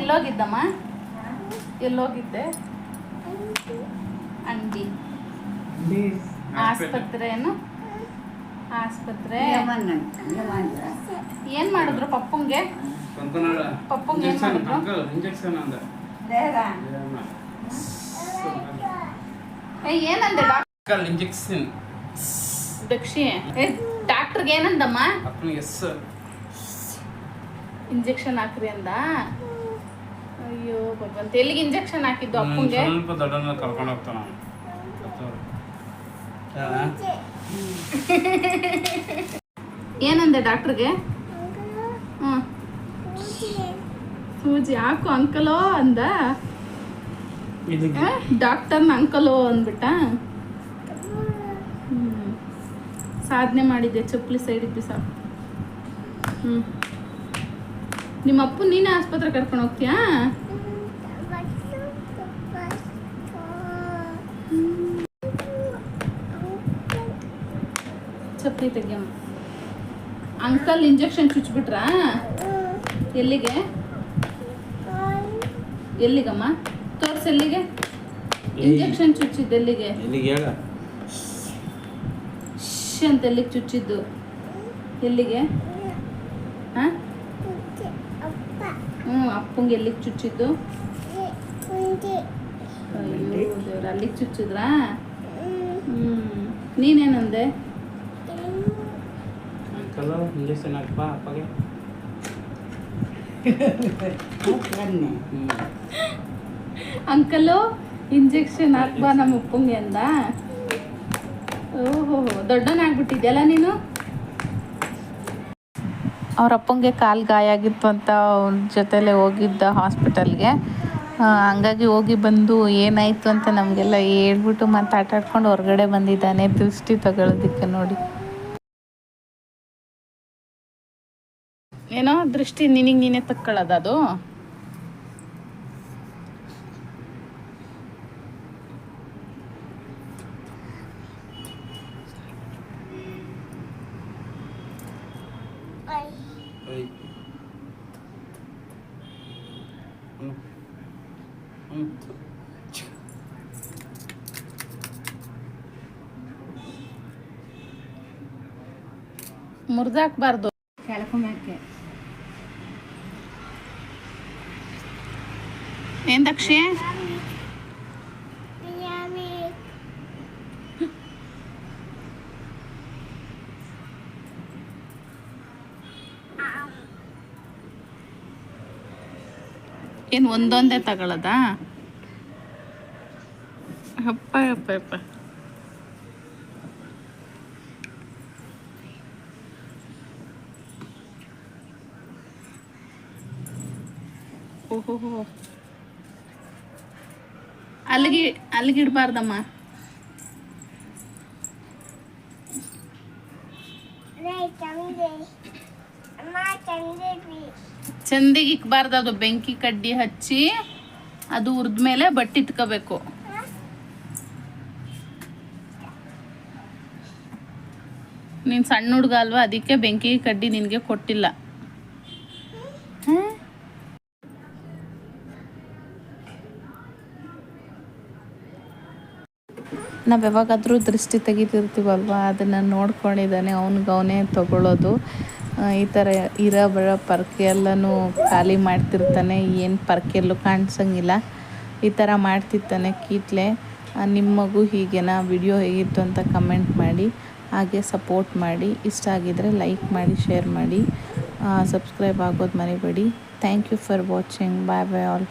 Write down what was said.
ಎಲ್ಲೋಗಿದ್ದಮ್ಮ? ಎಲ್ಲೋಗಿದ್ದೆ. ಅಂಡಿ ಆಸ್ಪತ್ರೆ. ಏನು ಆಸ್ಪತ್ರೆ ಏನ್ ಮಾಡಿದ್ರು ಪಪ್ಪಂಗೆ? ಪಪ್ಪಂಗೆ ಏನ್ ಮಾಡಿದ್ರು? ಏನಂದೆ ಡಾಕ್ಟರ್ ಇಂಜೆಕ್ಷನ್. ದಕ್ಷಿ ಏ ಡಾಕ್ಟರ್ಗೆ ಏನಂದಮ್ಮ? ಎಸ್. ಇಂಜೆಕ್ಷನ್ ಹಾಕ್ರಿ ಅಂದ. ಅಯ್ಯೋ ಭಗವಂತ ಎಲ್ಲಿಗೆ ಇಂಜೆಕ್ಷನ್ ಹಾಕಿದ್ದು ಅಪ್ಪಂಗೆ? ಸ್ವಲ್ಪ ದೊಡ್ಡನ ಕರ್ಕೊಂಡು ಹೋಗ್ತಾನ ಏನಂದೆ ಡಾಕ್ಟರ್ಗೆ ಸೂಜಿ ಹಾಕು ಅಂಕಲೋ ಅಂದ. ಡಾಕ್ಟರ್ನ ಅಂಕಲೋ ಅಂದ್ಬಿಟ್ಟ. ಸಾಧನೆ ಮಾಡಿದ್ದೆ ಚಪ್ಪಲಿ ಸೈಡ್ ಇದ್ದು ಸಾಕು ಹ್ಮ್. ನಿಮ್ಮ ಅಪ್ಪ ನೀನೇ ಆಸ್ಪತ್ರೆ ಕರ್ಕೊಂಡು ಹೋಗ್ತೀಯಾ? ಚಪ್ಪಲಿ ತೆಗಿಯಮ್ಮ. ಅಂಕಲ್ ಇಂಜೆಕ್ಷನ್ ಚುಚ್ಬಿಟ್ರಾ? ಎಲ್ಲಿಗೆ? ಎಲ್ಲಿಗಮ್ಮ? ತೋರ್ಸ್ ಎಲ್ಲಿಗೆ? ಇಂಜೆಕ್ಷನ್ ಚುಚ್ಚಿದ್ದು ಎಲ್ಲಿಗೆ? ಶ್ ಅಂತ ಎಲ್ಲಿಗೆ ಚುಚ್ಚಿದ್ದು? ಎಲ್ಲಿಗೆ? ಹಾ? ಹ್ಞೂ ಅಪ್ಪಂಗೆ ಎಲ್ಲಿಗೆ ಚುಚ್ಚಿದ್ದು? ಅಯ್ಯೋ ದೇವ್ರ ಅಲ್ಲಿಗೆ ಚುಚ್ಚಿದ್ರಾ? ಹ್ಞೂ ನೀನೇನಂದೆ? ಅಂಕಲ್ ಇಂಜೆಕ್ಷನ್ ಹಾಕ್ಬಾ ಅಪ್ಪಗೆ. ಅಂಕಲು ಇಂಜೆಕ್ಷನ್ ಹಾಕ್ಬಾ ನಮ್ಮ ಅಪ್ಪಂಗೆ ಅಂದ. ಓಹೋ ದೊಡ್ಡನಾಗ್ಬಿಟ್ಟಿದ್ಯಲ್ಲ ನೀನು? ಅವ್ರ ಅಪ್ಪಂಗೆ ಕಾಲು ಗಾಯ ಆಗಿತ್ತು ಅಂತ ಅವ್ರ ಜೊತೆಲೆ ಹೋಗಿದ್ದ ಹಾಸ್ಪಿಟಲ್ಗೆ. ಹಂಗಾಗಿ ಹೋಗಿ ಬಂದು ಏನಾಯಿತು ಅಂತ ನಮಗೆಲ್ಲ ಹೇಳ್ಬಿಟ್ಟು ಆಡ್ಕೊಂಡು ಹೊರಗಡೆ ಬಂದಿದ್ದಾನೆ. ದೃಷ್ಟಿ ತಗೊಳ್ಳೋದಕ್ಕೆ ನೋಡಿ. ಏನೋ ದೃಷ್ಟಿ ನಿನಗೆ ನೀನೇ ತಕ್ಕೊಳ್ಳೋದು ಅದು? ಮುರಿದಾಕ್ಬಾರ್ದು ಕೆಳ್ಕೊಂಬಕ್ಕೆ ಏನ್ ದಕ್ಷಿ ಏನ್ ಒಂದೊಂದೇ ತಗೊಳ್ಳೋದಾ ಅಪ್ಪ ಅಪ್ಪ ಅಪ್ಪ. ಓಹೋಹೋ. ಅಲ್ಲಿಗೆ ಅಲ್ಲಿಗೆ ಇಡಬಾರ್ದಮ್ಮ. ಚಂದಿಗೆ ಇಕ್ಬಾರ್ದು, ಅದು ಬೆಂಕಿ ಕಡ್ಡಿ ಹಚ್ಚಿ ಅದು ಹುರಿದ್ಮೇಲೆ ಬಟ್ಟೆ ಇಟ್ಕೋಬೇಕು. ನೀನು ಸಣ್ಣ ಹುಡುಗ ಅಲ್ವಾ, ಅದಕ್ಕೆ ಬೆಂಕಿ ಕಡ್ಡಿ ನಿನಗೆ ಕೊಟ್ಟಿಲ್ಲ? ನಾವು ಯಾವಾಗಾದರೂ ದೃಷ್ಟಿ ತೆಗಿತಿರ್ತೀವಲ್ವಾ, ಅದನ್ನು ನೋಡ್ಕೊಂಡಿದ್ದಾನೆ, ಅವ್ನಿಗೆ ಅವನೇ ತಗೊಳ್ಳೋದು ಈ ಥರ ಇರೋ ಬರೋ ಪರ್ಕೆ ಎಲ್ಲನೂ ಖಾಲಿ ಮಾಡ್ತಿರ್ತಾನೆ. ಏನು ಪರ್ಕೆಲ್ಲೂ ಕಾಣಿಸಂಗಿಲ್ಲ. ಈ ಥರ ಮಾಡ್ತಿರ್ತಾನೆ ಕೀಟ್ಲೆ. ನಿಮ್ಮ ಮಗು ಹೀಗೇನಾ ವಿಡಿಯೋ ಹೇಗಿತ್ತು ಅಂತ ಕಮೆಂಟ್ ಮಾಡಿ, ಹಾಗೆ ಸಪೋರ್ಟ್ ಮಾಡಿ. ಇಷ್ಟ ಆಗಿದರೆ ಲೈಕ್ ಮಾಡಿ, ಶೇರ್ ಮಾಡಿ. ಸಬ್ಸ್ಕ್ರೈಬ್ ಆಗೋದು ಮರಿಬೇಡಿ. Thank you for watching. Bye bye all.